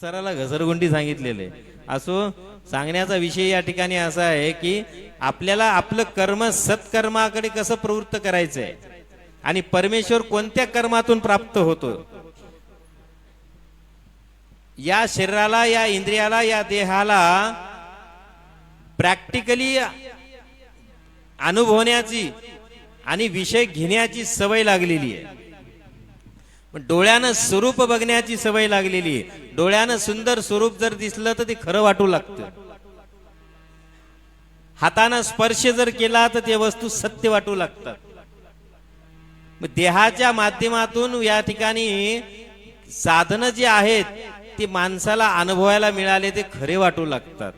संसाराला घसरगुंडी सांगितलेले असो सांगण्याचा विषय या ठिकाणी असा आहे की आपल्याला आपलं कर्म सत्कर्माकडे कसं प्रवृत्त करायचं आहे आणि परमेश्वर कोणत्या कर्मातून प्राप्त होतो? या शरीराला या इंद्रियाला या देहाला प्रॅक्टिकली अनुभवण्याची आणि विषय घेण्याची सवय लागलेली आहे. डोळ्यानं स्वरूप बघण्याची सवय लागलेली आहे. डोळ्यानं सुंदर स्वरूप जर दिसलं तर ते खरं वाटू लागतं. हातानं स्पर्श जर केला तर ते वस्तू सत्य वाटू लागतात. मग देहाच्या माध्यमातून या ठिकाणी साधनं जी आहेत ती माणसाला अनुभवायला मिळाले ते खरे वाटू लागतात.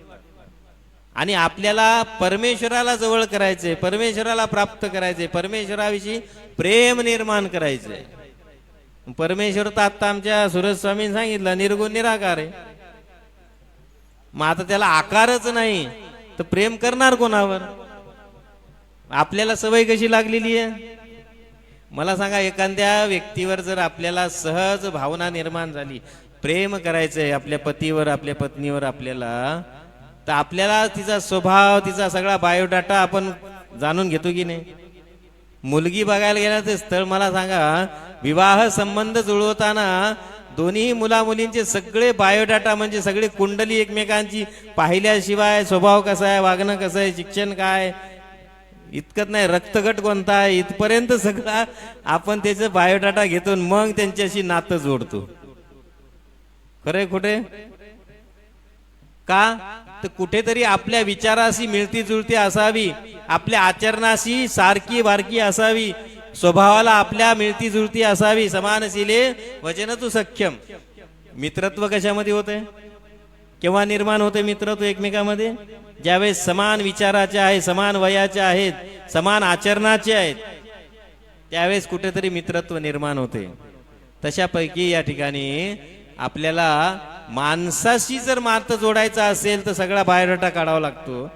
आणि आपल्याला परमेश्वराला जवळ करायचंय परमेश्वराला प्राप्त करायचंय परमेश्वराविषयी प्रेम निर्माण करायचंय. परमेश्वर तर आता आमच्या सुरज स्वामींनी सांगितलं निर्गुण निराकार आहे. मग आता त्याला आकारच नाही तर प्रेम करणार कोणावर? आपल्याला सवय कशी लागलेली आहे? मला सांगा एखाद्या व्यक्तीवर जर आपल्याला सहज भावना निर्माण झाली प्रेम करायचंय आपल्या पतीवर आपल्या पत्नीवर आपल्याला तर आपल्याला तिचा स्वभाव तिचा सगळा बायोडाटा आपण जाणून घेतो की नाही? मुलगी बघायला गेला ते स्थळ मला सांगा विवाह संबंध जुळवताना दोन्ही मुला मुलींचे सगळे बायोडाटा म्हणजे सगळे कुंडली एकमेकांची पाहिल्याशिवाय स्वभाव कसा आहे वागणं कसं आहे शिक्षण काय? इतकंच नाही रक्तगट कोणता आहे? इथपर्यंत सगळा आपण त्याचं बायोडाटा घेतो आणि मग त्यांच्याशी नातं जोडतो. खरे कुठे का? तर कुठेतरी आपल्या विचाराशी मिळती जुळती असावी आपल्या आचरणाशी सारखी बारकी असावी स्वभावाला आपल्या मिळती जुळती असावी समानशिले वचन तू सख्यम. मित्रत्व कशामध्ये होते केव्हा निर्माण होते मित्रत्व एकमेकामध्ये? ज्यावेळेस समान विचाराचे आहे समान वयाचे आहेत समान आचरणाचे आहेत त्यावेळेस कुठेतरी मित्रत्व निर्माण होते. तशापैकी या ठिकाणी आपल्याला माणसाशी जर मार्त जोडायचा असेल तर सगळा बायोडाटा काढावा लागतो.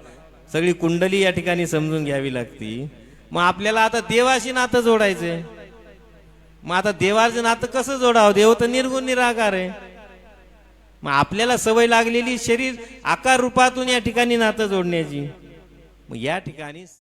सगळी कुंडली या ठिकाणी समजून घ्यावी लागती. मग आपल्याला आता देवाशी नातं जोडायचंय. मग आता देवाचं नातं कसं जोडावं? देव तर निर्गुण निराकार आहे. मग आपल्याला सवय लागलेली शरीर आकार रूपातून या ठिकाणी नातं जोडण्याची. मग या ठिकाणी